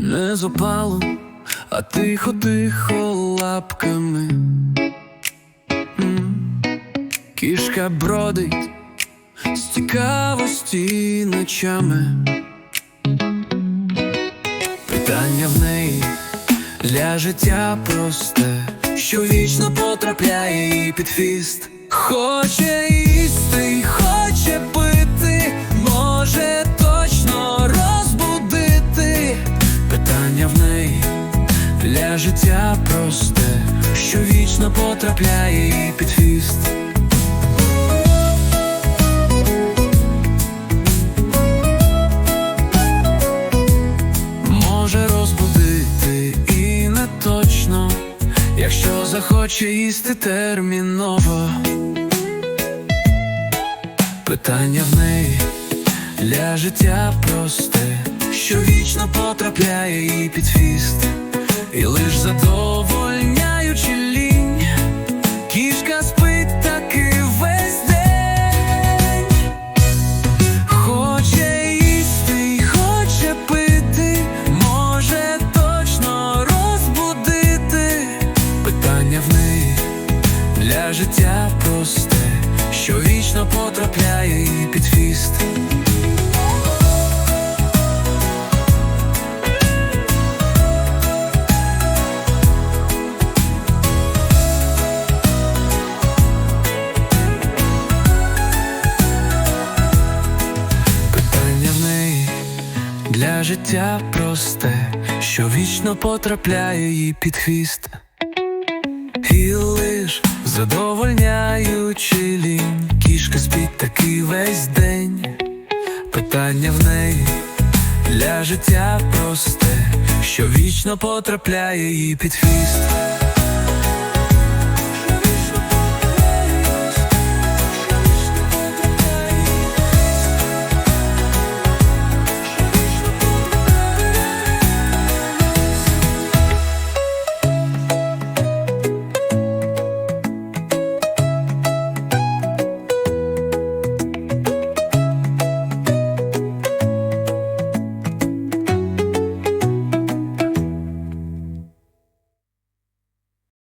Не з опалом, а тихо-тихо лапками. Кішка бродить з цікавості ночами. Питання в неї для життя просте, що вічно потрапляє під хвіст. Хоче їсти, потрапляє їй під хвіст. Може розбудити і не точно, якщо захоче їсти терміново. Питання в неї для життя просте, що вічно потрапляє їй під фіст, і лиш задовольняючи життя просте, що вічно потрапляє під хвіст. Питання в неї для життя просте, що вічно потрапляє їй під хвіст. І лиш задовольняючи лінь, кішка спить такий весь день. Питання в неї для життя просте, що вічно потрапляє їй під хвіст.